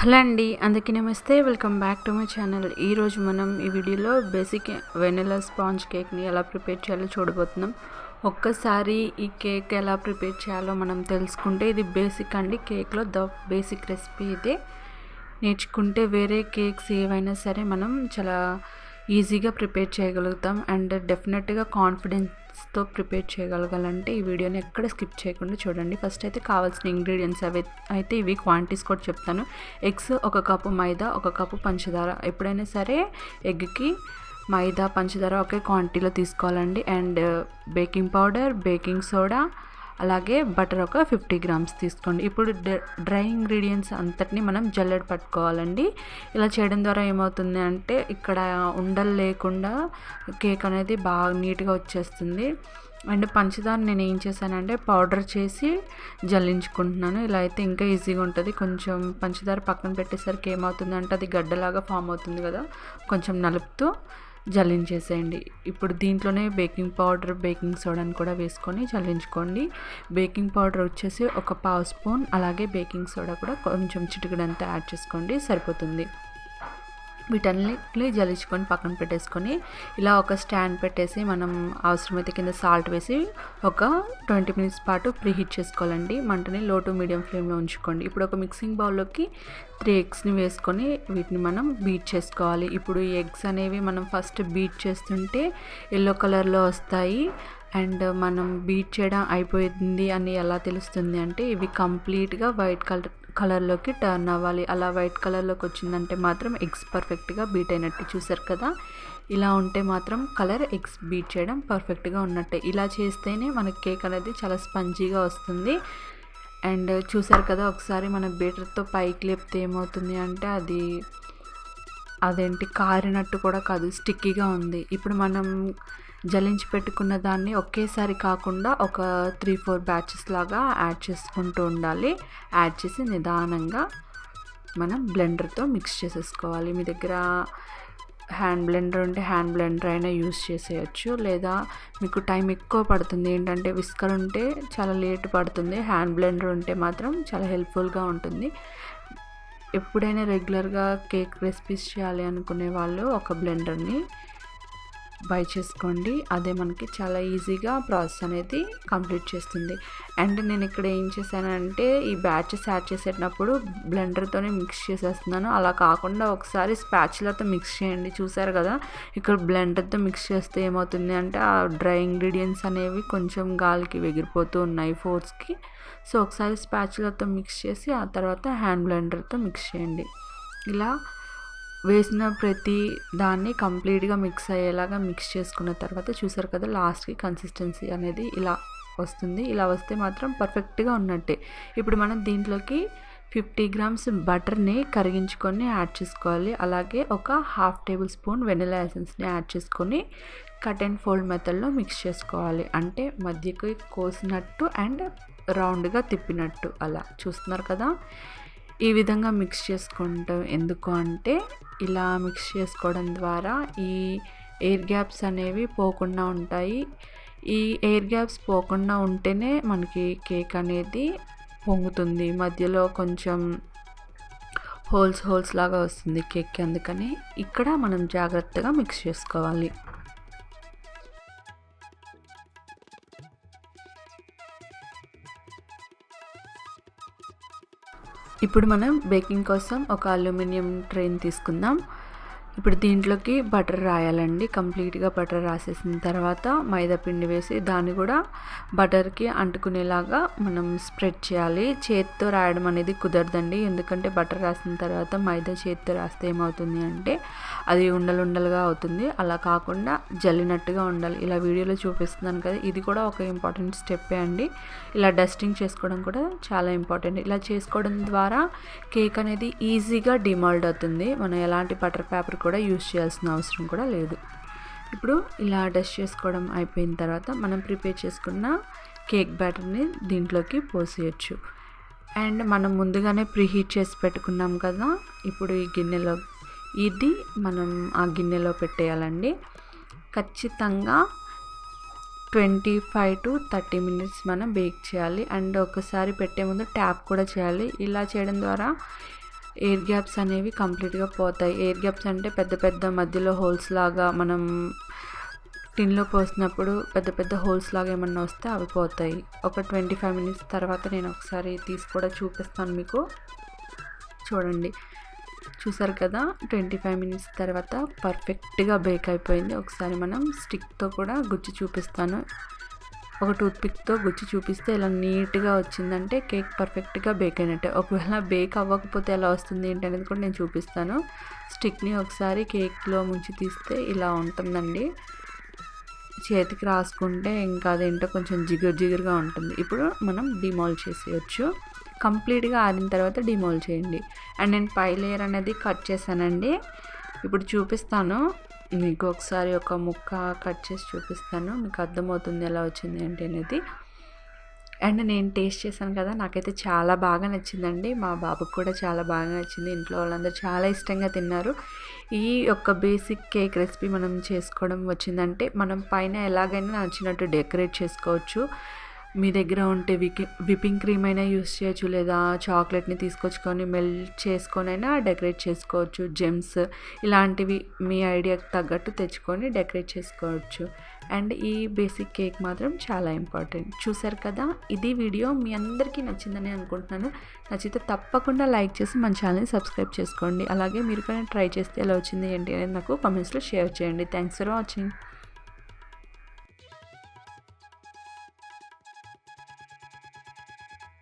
Hello అండి అందరికీ నమస్తే. Welcome back to my channel. ఈరోజు మనం ఈ వీడియోలో బేసిక్ వెనిలా స్పాంజ్ కేక్ని ఎలా ప్రిపేర్ చేయాలో చూడబోతున్నాం. ఒక్కసారి ఈ కేక్ ఎలా ప్రిపేర్ చేయాలో మనం తెలుసుకుంటే ఇది బేసిక్ అండి. కేక్లో ద బేసిక్ రెసిపీ ఇదే. నేర్చుకుంటే వేరే కేక్స్ ఏవైనా సరే మనం చాలా ఈజీగా ప్రిపేర్ చేయగలుగుతాం అండ్ డెఫినెట్గా కాన్ఫిడెన్స్తో ప్రిపేర్ చేయగలగాలంటే ఈ వీడియోని ఎక్కడ స్కిప్ చేయకుండా చూడండి. ఫస్ట్ అయితే కావాల్సిన ఇంగ్రీడియంట్స్ అవి అయితే ఇవి క్వాంటిటీస్ కూడా చెప్తాను. ఎగ్స్ ఒక కప్పు మైదా ఒక కప్పు పంచదార. ఎప్పుడైనా సరే ఎగ్కి మైదా పంచదార ఒకే క్వాంటిటీలో తీసుకోవాలండి. And baking powder baking soda అలాగే బటర్ ఒక ఫిఫ్టీ గ్రామ్స్ తీసుకోండి. ఇప్పుడు డ్రై ఇంగ్రీడియంట్స్ అంతటిని మనం జల్లెడ పట్టుకోవాలండి. ఇలా చేయడం ద్వారా ఏమవుతుంది అంటే ఇక్కడ ఉండలు లేకుండా కేక్ అనేది బాగా నీట్గా వచ్చేస్తుంది. అండ్ పంచదార నేను ఏం చేశానంటే పౌడర్ చేసి జల్లించుకుంటున్నాను. ఇలా అయితే ఇంకా ఈజీగా ఉంటుంది. కొంచెం పంచదార పక్కన పెట్టేసరికి ఏమవుతుందంటే అది గడ్డలాగా ఫామ్ అవుతుంది కదా కొంచెం నలుపుతూ జల్లించేసేయండి. ఇప్పుడు దీంట్లోనే బేకింగ్ పౌడర్ బేకింగ్ సోడాని కూడా వేసుకొని జల్లించుకోండి. బేకింగ్ పౌడర్ వచ్చేసి ఒక పావు స్పూన్ అలాగే బేకింగ్ సోడా కూడా కొంచెం చిటికడంతా యాడ్ చేసుకోండి సరిపోతుంది. వీటన్నిటిని జల్లించుకొని పక్కన పెట్టేసుకొని ఇలా ఒక స్టాండ్ పెట్టేసి మనం అవసరమైతే కింద సాల్ట్ వేసి ఒక ట్వంటీ మినిట్స్ పాటు ప్రీహీట్ చేసుకోవాలండి. మంటని లో టు మీడియం ఫ్లేమ్లో ఉంచుకోండి. ఇప్పుడు ఒక మిక్సింగ్ బౌల్లోకి త్రీ ఎగ్స్ని వేసుకొని వీటిని మనం బీట్ చేసుకోవాలి. ఇప్పుడు ఈ ఎగ్స్ అనేవి మనం ఫస్ట్ బీట్ చేస్తుంటే ఎల్లో కలర్లో వస్తాయి. అండ్ మనం బీట్ చేయడం అయిపోయింది అని ఎలా తెలుస్తుంది అంటే ఇవి కంప్లీట్గా వైట్ కలర్ కలర్లోకి టర్న్ అవ్వాలి. అలా వైట్ కలర్లోకి వచ్చిందంటే మాత్రం ఎగ్స్ పర్ఫెక్ట్గా బీట్ అయినట్టు చూసారు కదా? ఇలా ఉంటే మాత్రం కలర్ ఎగ్స్ బీట్ చేయడం పర్ఫెక్ట్గా ఉన్నట్టే. ఇలా చేస్తేనే మన కేక్ అనేది చాలా స్పంజీగా వస్తుంది. అండ్ చూసారు కదా ఒకసారి మన బీటర్తో పైకి లేపితే ఏమవుతుంది అంటే అది అదేంటి కారినట్టు కూడా కాదు స్టిక్కీగా ఉంది. ఇప్పుడు మనం జలించి పెట్టుకున్న దాన్ని ఒకేసారి కాకుండా ఒక త్రీ ఫోర్ బ్యాచెస్ లాగా యాడ్ చేసుకుంటూ ఉండాలి. యాడ్ చేసి నిదానంగా మనం బ్లెండర్తో మిక్స్ చేసేసుకోవాలి. మీ దగ్గర హ్యాండ్ బ్లెండర్ ఉంటే హ్యాండ్ బ్లెండర్ అయినా యూస్ చేసేయచ్చు. లేదా మీకు టైం ఎక్కువ పడుతుంది. ఏంటంటే విస్కర్ ఉంటే చాలా లేట్ పడుతుంది. హ్యాండ్ బ్లెండర్ ఉంటే మాత్రం చాలా హెల్ప్ఫుల్గా ఉంటుంది. ఎప్పుడైనా రెగ్యులర్గా కేక్ రెసిపీస్ చేయాలి అనుకునే వాళ్ళు ఒక బ్లెండర్ని బై చేసుకోండి. అదే మనకి చాలా ఈజీగా ప్రాసెస్ అనేది కంప్లీట్ చేస్తుంది. అండ్ నేను ఇక్కడ ఏం చేశానంటే ఈ బ్యాచెస్ యాడ్ చేసేటప్పుడు బ్లెండర్తోనే మిక్స్ చేసేస్తున్నాను. అలా కాకుండా ఒకసారి స్పాచ్లతో మిక్స్ చేయండి. చూసారు కదా ఇక్కడ బ్లెండర్తో మిక్స్ చేస్తే ఏమవుతుంది అంటే ఆ డ్రై ఇంగ్రీడియంట్స్ అనేవి కొంచెం గాలికి ఎగిరిపోతూ ఉన్నాయి ఫోర్స్కి. సో ఒకసారి స్పాచ్లతో మిక్స్ చేసి ఆ తర్వాత హ్యాండ్ బ్లెండర్తో మిక్స్ చేయండి. ఇలా వేసిన ప్రతి దాన్ని కంప్లీట్గా మిక్స్ అయ్యేలాగా మిక్స్ చేసుకున్న తర్వాత చూసారు కదా లాస్ట్కి కన్సిస్టెన్సీ అనేది ఇలా వస్తుంది. ఇలా వస్తే మాత్రం పర్ఫెక్ట్గా ఉన్నట్టే. ఇప్పుడు మనం దీంట్లోకి ఫిఫ్టీ గ్రామ్స్ బటర్ని కరిగించుకొని యాడ్ చేసుకోవాలి. అలాగే ఒక హాఫ్ టేబుల్ స్పూన్ వెనిలా ఎసెన్స్ని యాడ్ చేసుకొని కట్ అండ్ ఫోల్డ్ మెథడ్లో మిక్స్ చేసుకోవాలి. అంటే మధ్యకి కోసినట్టు అండ్ రౌండ్గా తిప్పినట్టు అలా. చూస్తున్నారు కదా? ఈ విధంగా మిక్స్ చేసుకుంటాం ఎందుకు అంటే ఇలా మిక్స్ చేసుకోవడం ద్వారా ఈ ఎయిర్ గ్యాప్స్ అనేవి పోకుండా ఉంటాయి. ఈ ఎయిర్ గ్యాప్స్ పోకుండా ఉంటేనే మనకి కేక్ అనేది పొంగుతుంది. మధ్యలో కొంచెం హోల్స్ హోల్స్ లాగా వస్తుంది కేక్ అందుకని. ఇక్కడ మనం జాగ్రత్తగా మిక్స్ చేసుకోవాలి. ఇప్పుడు మనం బేకింగ్ కోసం ఒక అల్యూమినియం ట్రైన్ తీసుకుందాం. ఇప్పుడు దీంట్లోకి బటర్ రాయాలండి. కంప్లీట్గా బటర్ రాసేసిన తర్వాత మైదా పిండి వేసి దాన్ని కూడా బటర్కి అంటుకునేలాగా మనం స్ప్రెడ్ చేయాలి. చేతితో రాయడం అనేది కుదరదండి. ఎందుకంటే బటర్ రాసిన తర్వాత మైదా చేతితో రాస్తే ఏమవుతుంది అంటే అది ఉండలుండలుగా అవుతుంది. అలా కాకుండా జల్లినట్టుగా ఉండాలి. ఇలా వీడియోలో చూపిస్తున్నాను కదా ఇది కూడా ఒక ఇంపార్టెంట్ స్టెప్పే అండి. ఇలా డస్టింగ్ చేసుకోవడం కూడా చాలా ఇంపార్టెంట్. ఇలా చేసుకోవడం ద్వారా కేక్ అనేది ఈజీగా డిమాల్డ్ అవుతుంది. మనం ఎలాంటి బటర్ పేపర్ కూడా యూజ్ చేయాల్సిన అవసరం కూడా లేదు. ఇప్పుడు ఇలా డస్ట్ చేసుకోవడం అయిపోయిన తర్వాత మనం ప్రిపేర్ చేసుకున్న కేక్ బ్యాటర్ని దీంట్లోకి పోసేయచ్చు. అండ్ మనం ముందుగానే ప్రీహీట్ చేసి పెట్టుకున్నాం కదా ఇప్పుడు ఈ గిన్నెలో ఇది మనం ఆ గిన్నెలో పెట్టేయాలండి. ఖచ్చితంగా twenty five to thirty minutes మనం బేక్ చేయాలి. అండ్ ఒకసారి పెట్టే ముందు ట్యాప్ కూడా చేయాలి. ఇలా చేయడం ద్వారా ఎయిర్ గ్యాప్స్ అనేవి కంప్లీట్గా పోతాయి. ఎయిర్ గ్యాప్స్ అంటే పెద్ద పెద్ద మధ్యలో హోల్స్ లాగా మనం టిన్లో పోసినప్పుడు పెద్ద పెద్ద హోల్స్ లాగా ఏమన్నా వస్తే అవి పోతాయి. ఒక ట్వంటీ ఫైవ్ మినిట్స్ తర్వాత నేను ఒకసారి తీసి కూడా చూపిస్తాను మీకు. చూడండి. చూసారు కదా? ట్వంటీ ఫైవ్ మినిట్స్ తర్వాత పర్ఫెక్ట్గా బేక్ అయిపోయింది. ఒకసారి మనం స్టిక్తో కూడా గుచ్చి చూపిస్తాను. ఒక టూత్పిక్తో గుచ్చి చూపిస్తే ఇలా నీట్గా వచ్చిందంటే కేక్ పర్ఫెక్ట్గా బేక్ అయినట్టే. ఒకవేళ బేక్ అవ్వకపోతే ఎలా వస్తుంది ఏంటి అనేది కూడా నేను చూపిస్తాను. స్టిక్ని ఒకసారి కేక్లో ముంచి తీస్తే ఇలా ఉంటుందండి. చేతికి రాసుకుంటే ఇంకా అదేంటో కొంచెం జిగురు జిగురుగా ఉంటుంది. ఇప్పుడు మనం డిమాల్ చేసేయచ్చు. కంప్లీట్గా ఆరిన తర్వాత డిమాల్ చేయండి. అండ్ నేను పై లేయర్ అనేది కట్ చేశానండి. ఇప్పుడు చూపిస్తాను. మీకు ఒకసారి ఒక ముక్క కట్ చేసి చూపిస్తాను. మీకు అర్థమవుతుంది ఎలా వచ్చింది ఏంటి అనేది. అండ్ నేను టేస్ట్ చేశాను కదా నాకైతే చాలా బాగా నచ్చిందండి. మా బాబుకి కూడా చాలా బాగా నచ్చింది. ఇంట్లో వాళ్ళందరూ చాలా ఇష్టంగా తిన్నారు. ఈ యొక్క బేసిక్ కేక్ రెసిపీ మనం చేసుకోవడం వచ్చిందంటే మనం పైన ఎలాగైనా నచ్చినట్టు డెకరేట్ చేసుకోవచ్చు. మీ దగ్గర ఉంటే వికి విపింగ్ క్రీమ్ అయినా యూస్ చేయొచ్చు లేదా చాక్లెట్ని తీసుకొచ్చుకొని మెల్ట్ చేసుకొని అయినా డెకరేట్ చేసుకోవచ్చు. జెమ్స్ ఇలాంటివి మీ ఐడియాకి తగ్గట్టు తెచ్చుకొని డెకరేట్ చేసుకోవచ్చు. అండ్ ఈ బేసిక్ కేక్ మాత్రం చాలా ఇంపార్టెంట్. చూసారు కదా ఇది వీడియో మీ అందరికీ నచ్చిందని అనుకుంటున్నాను. నచ్చితే తప్పకుండా లైక్ చేసి మన ఛానల్ని సబ్స్క్రైబ్ చేసుకోండి. అలాగే మీరు కూడా ట్రై చేస్తే ఎలా వచ్చింది ఏంటి అనేది నాకు కామెంట్స్లో షేర్ చేయండి. Thanks for watching.